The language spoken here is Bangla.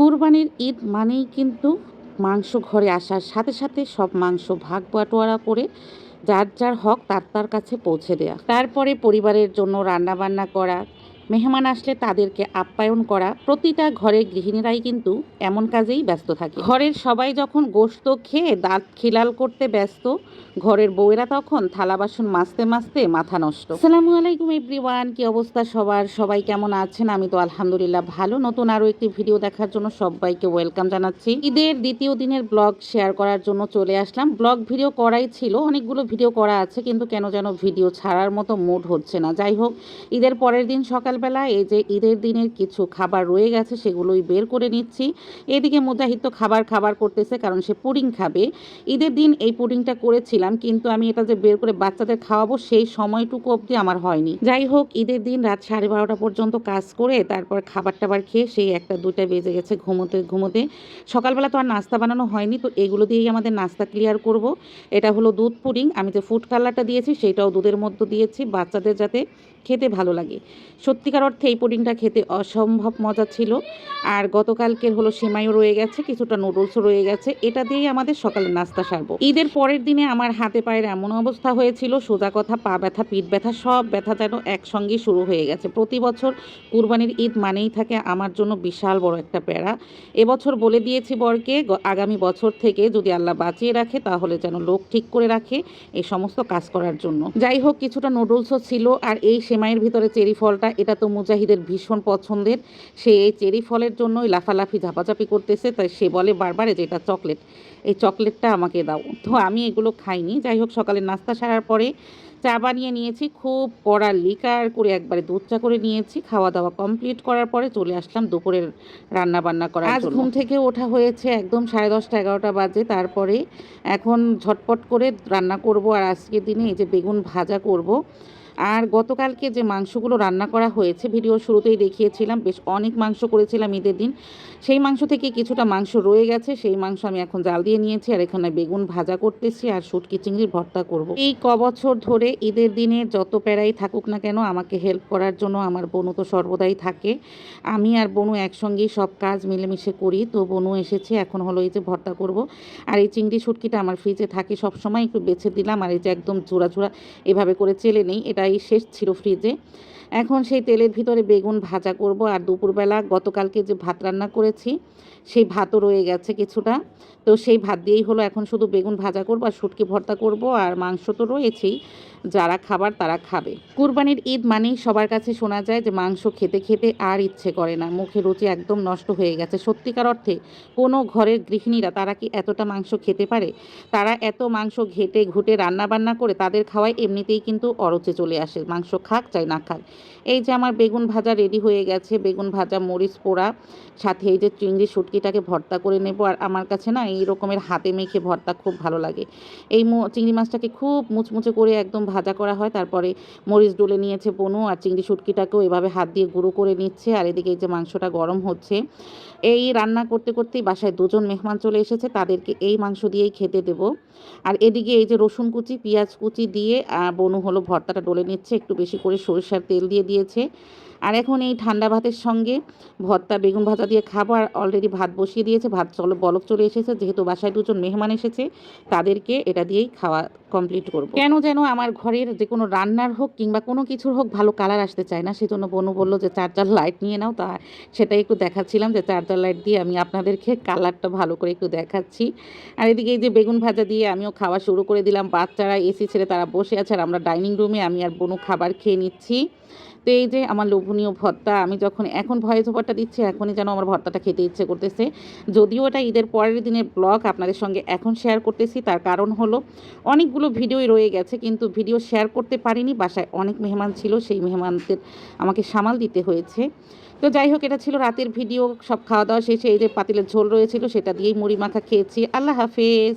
কুরবানির ঈদ মানেই কিন্তু মাংস ঘরে আসার সাথে সাথে সব মাংস ভাগ বাটোয়ারা করে যার যার হক তার তার কাছে পৌঁছে দেয়া। তারপরে পরিবারের জন্য রান্নাবান্না করা মেহমান আসলে তাদেরকে আপ্যায়ন করা, প্রতিটা ঘরের গৃহিণীরাই কিন্তু এমন কাজেই ব্যস্ত থাকে। ঘরের সবাই যখন গোশত খেয়ে দাঁত খিলাল করতে ব্যস্ত, ঘরের বউয়েরা তখন থালা বাসন মাজতে মাজতে মাথা নষ্ট। আসসালামু আলাইকুম এভরিওয়ান, কি অবস্থা সবার? সবাই কেমন আছেন? আমি তো আলহামদুলিল্লাহ ভালো। নতুন আরও একটি ভিডিও দেখার জন্য সবাইকে ওয়েলকাম জানাচ্ছি। ঈদের দ্বিতীয় দিনের ব্লগ শেয়ার করার জন্য চলে আসলাম। ব্লগ ভিডিও করাই ছিল, অনেকগুলো ভিডিও করা আছে, কিন্তু কেন যেন ভিডিও ছাড়ার মতো মুড হচ্ছে না। যাই হোক, ঈদের পরের দিন সকালবেলা এই যে ঈদের দিনের কিছু খাবার রয়ে গেছে, সেগুলোই বের করে নিচ্ছি। এদিকে মুজাহিদ তো খাবার খাবার করতেছে, কারণ সে পুডিং খাবে। ঈদের দিন এই পুডিংটা করেছিলাম, কিন্তু আমি এটা যে বের করে বাচ্চাদের খাওয়াবো, সেই সময়টুকু অবধি আমার হয়নি। যাই হোক, ঈদের দিন রাত সাড়ে বারোটা পর্যন্ত কাজ করে তারপর খাবার টাবার খেয়ে সেই একটা দুইটা বেজে গেছে ঘুমোতে ঘুমোতে। সকালবেলা তো আর নাস্তা বানানো হয়নি, তো এগুলো দিয়েই আমাদের নাস্তা ক্লিয়ার করব। এটা হলো দুধ পুডিং। আমি যে ফুড কালারটা দিয়েছি, সেটাও দুধের মধ্যে দিয়েছি, বাচ্চাদের যাতে খেতে ভালো লাগে। সত্যিকার অর্থে এই পুডিংটা খেতে অসম্ভব মজা ছিল। আর গতকালকের হলো সেমাইও রয়ে গেছে, কিছুটা নুডলসও রয়ে গেছে। এটা দিয়েই আমাদের সকালের নাস্তা সারবো। ঈদের পরের দিনে আমার হাতে পায়ের এমন অবস্থা হয়েছিল, সোজা কথা, পা ব্যথা, পিঠ ব্যথা, সব ব্যথা যেন একসঙ্গে শুরু হয়ে গেছে। প্রতি বছর কুরবানির ঈদ মানেই থাকে আমার জন্য বিশাল বড় একটা প্যারা। এবছর বলে দিয়েছি বরকে আগামী বছর থেকে যদি আল্লাহ বাঁচিয়ে রাখে, তাহলে যেন লোক ঠিক করে রাখে এই সমস্ত কাজ করার জন্য। যাই হোক, কিছুটা নুডলসও ছিল, আর এই সেমাইয়ের ভিতরে চেরি ফলটা, এটা তো মুজাহিদের ভীষণ পছন্দের। সে এই চেরি ফলের জন্যই লাফালাফি ঝাপাঝাপি করতেছে তাই সে বলে বারবার যে এটা চকলেট এই চকলেটটা আমাকে দাও। তো আমি এগুলো খাইনি। যাই হোক সকালে নাস্তা সারার পরে চা বানিয়ে নিয়েছি খুব কড়া লিকার করে একবারে দুধ চা করে নিয়েছি। খাওয়া দাওয়া কমপ্লিট করার পরে চলে আসলাম দুপুরের রান্না বান্না করার আজ ঘুম থেকে ওঠা হয়েছে একদম সাড়ে দশটা এগারোটা বাজে। তারপরে এখন ঝটপট করে রান্না করব। আর আজকের দিনে এই যে বেগুন ভাজা করব আর গতকালকে যে মাংসগুলো রান্না করা হয়েছে, ভিডিও শুরুতেই দেখিয়েছিলাম, বেশ অনেক মাংস করেছিলাম ঈদের দিন। সেই মাংস থেকে কিছুটা মাংস রয়ে গেছে, সেই মাংস আমি এখন জাল দিয়ে নিয়েছি, আর এখানে বেগুন ভাজা করতেছি আর শুটকি চিংড়ির ভর্তা করব। এই ক বছর ধরে ঈদের দিনে যত প্যারাই থাকুক না কেন, আমাকে হেল্প করার জন্য আমার বনু তো সর্বদাই থাকে। আমি আর বনু একসঙ্গেই সব কাজ মিলেমিশে করি, তো বনু এসেছে, এখন হলো এই যে ভর্তা করব। আর এই চিংড়ি শুটকিটা আমার ফ্রিজে থাকে সব সময় একটু বেছে দিলাম, আর এই যে একদম জোড়া জোড়া এভাবে করে চেলে নেই এটাই শেষ ছিল ফ্রিজে এখন সেই তেলের ভিতরে বেগুন ভাজা করব আর দুপুরবেলা গতকালকে যে ভাত রান্না করেছি, সেই ভাতও রয়ে গেছে কিছুটা। তো সেই ভাত দিয়েই হলো এখন শুধু বেগুন ভাজা করব আর শুটকি ভর্তা করব আর মাংস তো রয়েছেই, যারা খাবার তারা খাবে। কুরবানির ঈদ মানেই সবার কাছে শোনা যায় যে মাংস খেতে খেতে আর ইচ্ছে করে না, মুখে রুচি একদম নষ্ট হয়ে গেছে। সত্যিকার অর্থে কোনো ঘরের গৃহিণীরা তারা কি এতটা মাংস খেতে পারে? তারা এত মাংস ঘেটে ঘুটে রান্না বান্না করে তাদের খাওয়ায় এমনিতেই কিন্তু অরচে চলে আসে। মাংস খাক চাই না খাক। এই যে আমার বেগুন ভাজা রেডি হয়ে গেছে, বেগুন ভাজা, মরিচ পোড়া, সাথে এই যে চিংড়ি শুটকিটাকে ভর্তা করে নেব, আর আমার কাছে না এই রকমের হাতে মেখে ভর্তা খুব ভালো লাগে। এই চিংড়ি মাছটাকে খুব মুচমুচে করে একদম ভাজা করা হয়, তারপরে মরিচ ডলে নিয়েছে বনু, আর চিংড়ি শুটকিটাকেও এভাবে হাত দিয়ে গুঁড়ো করে নিচ্ছে, আর এদিকে এই যে মাংসটা গরম হচ্ছে। এই রান্না করতে করতেই বাসায় দুজন মেহমান চলে এসেছে, তাদেরকে এই মাংস দিয়েই খেতে দেব। আর এদিকে এই যে রসুন কুচি, পেঁয়াজ কুচি দিয়ে বনু হলো ভর্তাটা ডলে নিচ্ছে, একটু বেশি করে সরিষার তেল দিয়ে দিয়েছে। আর এখন এই ঠান্ডা ভাতের সঙ্গে ভর্তা, বেগুন ভাজা দিয়ে খাব। আর অলরেডি ভাত বসিয়ে দিয়েছে, ভাত চলো, বলক চলে এসেছে। যেহেতু বাসায় দুজন মেহমান এসেছে, তাদেরকে এটা দিয়েই খাওয়া কমপ্লিট করব। কেন যেন আমার ঘরের যে কোনো রান্নার হোক কিংবা কোনো কিছুর হোক ভালো কালার আসতে চায় না। সেজন্য বনু বলল যে চার্জার লাইট নিয়ে নাও। তা সেটাই একটু দেখাচ্ছিলাম যে চার্জার লাইট দিয়ে আমি আপনাদেরকে কালারটা ভালো করে একটু দেখাচ্ছি। আর এদিকে এই যে বেগুন ভাজা দিয়ে আমিও খাওয়া শুরু করে দিলাম। বাচ্চারা এসি ছেড়ে তারা বসে আছে আর আমরা ডাইনিং রুমে আমি আর বনু খাবার খেয়ে নিচ্ছি। তো এই যে আমার লোভনীয় ভর্তা। আমি যখন, এখন ভয়েস ওভারটা দিচ্ছি, এখনই যেন আমার ভর্তাটা খেতে ইচ্ছে করতেছে। যদিও এটা ঈদের পরের দিনের ব্লগ, আপনাদের সঙ্গে এখন শেয়ার করতেছি, তার কারণ হলো অনেকগুলো ভিডিওই রয়ে গেছে, কিন্তু ভিডিও শেয়ার করতে পারিনি। বাসায় অনেক মেহমান ছিল, সেই মেহমানদের আমাকে সামাল দিতে হয়েছে। তো যাই হোক, এটা ছিল রাতের ভিডিও, সব খাওয়া দাওয়া শেষে এই যে পাতিলের ঝোল রয়েছিল, সেটা দিয়েই মুড়ি মাখা খেয়েছি। আল্লাহ হাফেজ।